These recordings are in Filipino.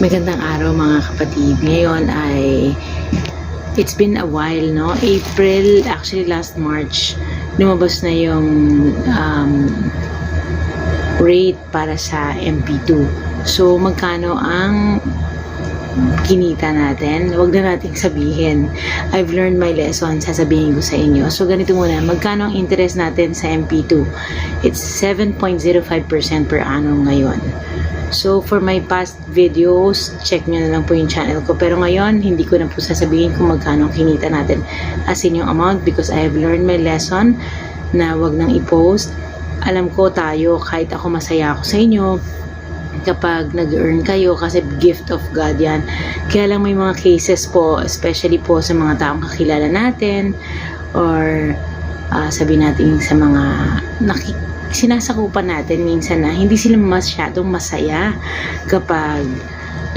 Magandang araw mga kapatid. Ngayon ay it's been a while, no? April, actually last March, lumabas na yung um, rate para sa MP2. So, magkano ang kinita natin? Huwag na nating sabihin. I've learned my lesson, sasabihin ko sa inyo. So, ganito muna. Magkano ang interest natin sa MP2? It's 7.05% per annum ngayon. So, for my past videos, check nyo na lang po yung channel ko. Pero ngayon, hindi ko na po sasabihin kung magkano kinita natin as in yung amount because I have learned my lesson na wag nang i-post. Alam ko tayo, kahit ako masaya ako sa inyo, kapag nag-earn kayo kasi gift of God yan. Kaya lang may mga cases po, especially po sa mga taong kakilala natin or uh, sabi natin sa mga naki, sinasakupan natin minsan na hindi sila masyadong masaya kapag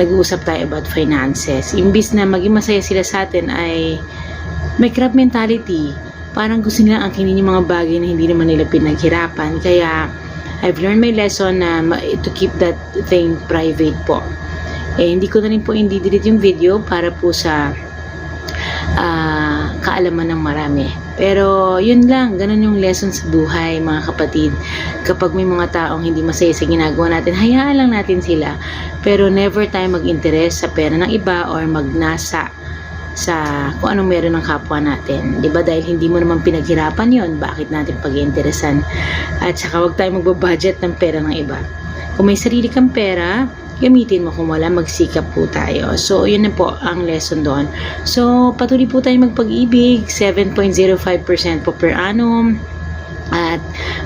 nag-uusap tayo about finances. Imbis na maging masaya sila sa atin ay may crab mentality. Parang gusto nila angkinin yung mga bagay na hindi naman nila pinaghirapan. Kaya I've learned my lesson na to keep that thing private po. Eh, hindi ko na rin po hindi-delete yung video para po sa ah, kaalaman ng marami. Pero yun lang, ganun yung lesson sa buhay mga kapatid. Kapag may mga taong hindi masaya sa ginagawa natin, hayaan lang natin sila. Pero never tayo mag-interest sa pera ng iba or magnasa sa kung anong meron ng kapwa natin. ba Dahil hindi mo naman pinaghirapan yon bakit natin pag-interesan? At saka wag tayo magbabudget ng pera ng iba. Kung may sarili kang pera, gamitin mo kung wala, magsikap po tayo. So, yun na po ang lesson doon. So, patuloy po tayo magpag-ibig, 7.05% po per annum. At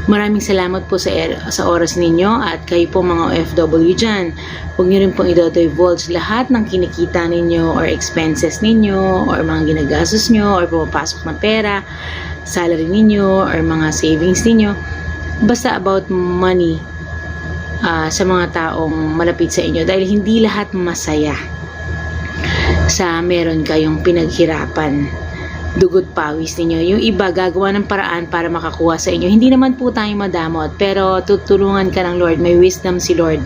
maraming salamat po sa, er- sa oras ninyo at kayo po mga OFW dyan. Huwag nyo rin pong i-divulge lahat ng kinikita ninyo or expenses ninyo or mga ginagastos nyo or pumapasok ng pera, salary ninyo or mga savings ninyo. Basta about money ah, sa mga taong malapit sa inyo dahil hindi lahat masaya sa meron kayong pinaghirapan dugot pawis ninyo. Yung iba gagawa ng paraan para makakuha sa inyo. Hindi naman po tayo madamot, pero tutulungan ka ng Lord. May wisdom si Lord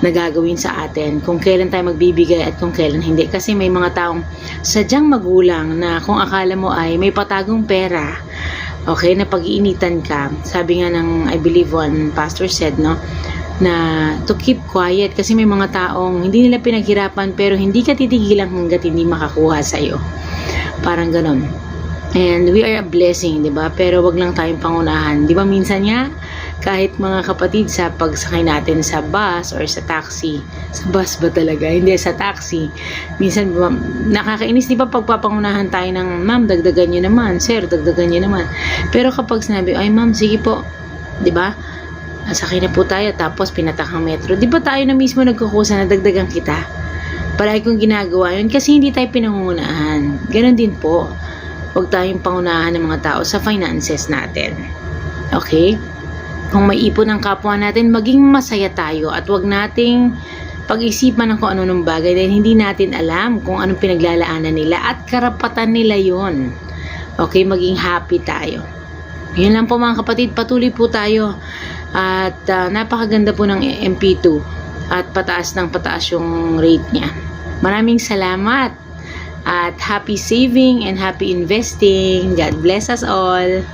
na gagawin sa atin kung kailan tayo magbibigay at kung kailan hindi. Kasi may mga taong sadyang magulang na kung akala mo ay may patagong pera, okay, na pag-iinitan ka. Sabi nga ng, I believe one pastor said, no, na to keep quiet kasi may mga taong hindi nila pinaghirapan pero hindi ka titigilan hanggat hindi makakuha sa'yo. Parang ganon. And we are a blessing, di ba? Pero wag lang tayong pangunahan. Di ba minsan nga, kahit mga kapatid sa pagsakay natin sa bus or sa taxi, sa bus ba talaga? Hindi, sa taxi. Minsan, nakakainis, di ba, pagpapangunahan tayo ng, ma'am, dagdagan nyo naman, sir, dagdagan nyo naman. Pero kapag sinabi, ay ma'am, sige po, di ba? Sakay na po tayo, tapos pinatak ang metro. Di ba tayo na mismo nagkukusa na dagdagan kita? Palagi kong ginagawa yun kasi hindi tayo pinangungunahan. Ganon din po. Huwag tayong pangunahan ng mga tao sa finances natin. Okay? Kung may ipon ng kapwa natin, maging masaya tayo at huwag nating pag-isipan ng kung ano ng bagay dahil hindi natin alam kung anong pinaglalaanan nila at karapatan nila yon. Okay, maging happy tayo. Yun lang po mga kapatid, patuloy po tayo. At ah, napakaganda po ng MP2 at pataas ng pataas yung rate niya. Maraming salamat at happy saving and happy investing. God bless us all.